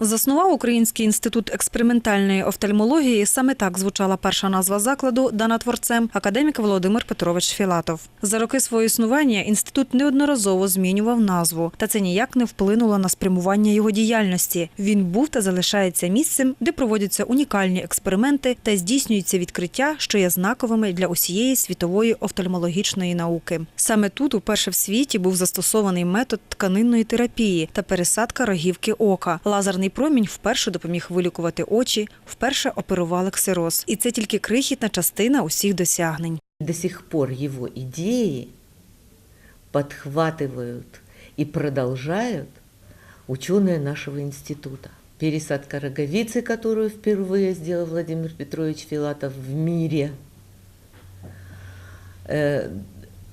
Заснував Український інститут експериментальної офтальмології. Саме так звучала перша назва закладу, дана творцем академік Володимир Петрович Філатов. За роки свого існування інститут неодноразово змінював назву, та це ніяк не вплинуло на спрямування його діяльності. Він був та залишається місцем, де проводяться унікальні експерименти та здійснюються відкриття, що є знаковими для усієї світової офтальмологічної науки. Саме тут, уперше в світі, був застосований метод тканинної терапії та пересадка рогівки ока. Лазерний промінь вперше допоміг вилікувати очі, вперше оперували ксероз. І це тільки крихітна частина усіх досягнень. До сих пор его идеи подхватывают и продолжают ученые нашего института. Пересадка роговицы, которую впервые сделал Владимир Петрович Филатов в мире, э,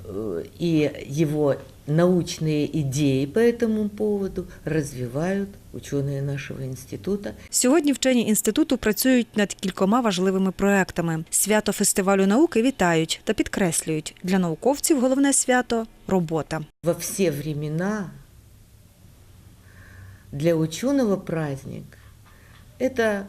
э, и его научные идеи по этому поводу развивают ученые нашего института. Сьогодні вчені інституту працюють над кількома важливими проектами. Свято фестивалю науки вітають та підкреслюють для науковців головне свято робота. Во все времена для ученого праздник – это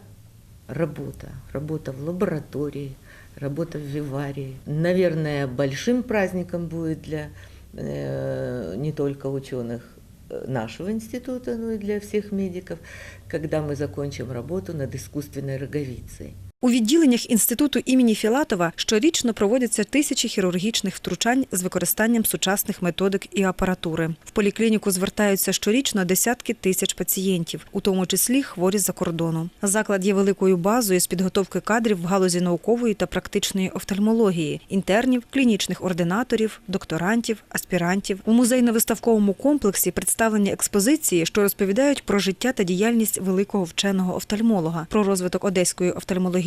работа. Работа в лаборатории, работа в виварии. Наверное, большим праздником будет для э, не только ученых э, нашего института, но и для всех медиков, когда мы закончим работу над искусственной роговицей. У відділеннях інституту імені Філатова щорічно проводяться тисячі хірургічних втручань з використанням сучасних методик і апаратури. В поліклініку звертаються щорічно десятки тисяч пацієнтів, у тому числі хворі з-за кордону. Заклад є великою базою з підготовки кадрів в галузі наукової та практичної офтальмології, інтернів, клінічних ординаторів, докторантів, аспірантів. У музейно-виставковому комплексі представлені експозиції, що розповідають про життя та діяльність великого вченого офтальмолога, про розвиток Одеської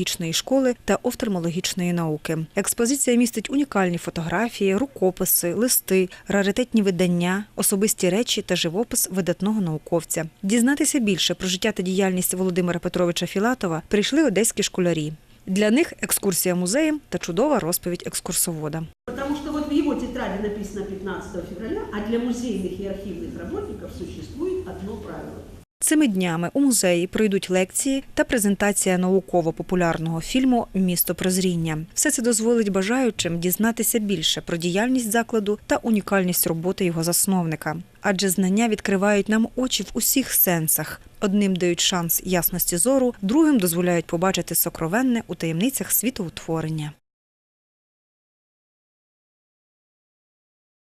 офтальмологічної школи та офтальмологічної науки. Експозиція містить унікальні фотографії, рукописи, листи, раритетні видання, особисті речі та живопис видатного науковця. Дізнатися більше про життя та діяльність Володимира Петровича Філатова прийшли одеські школярі. Для них екскурсія музеєм та чудова розповідь екскурсовода. Потому что вот в его тетради написано 15 февраля, а для музейных и архивных работников существует одно правило. Цими днями у музеї пройдуть лекції та презентація науково-популярного фільму Місто прозріння. Все це дозволить бажаючим дізнатися більше про діяльність закладу та унікальність роботи його засновника. Адже знання відкривають нам очі в усіх сенсах. Одним дають шанс ясності зору, другим дозволяють побачити сокровенне у таємницях світоутворення.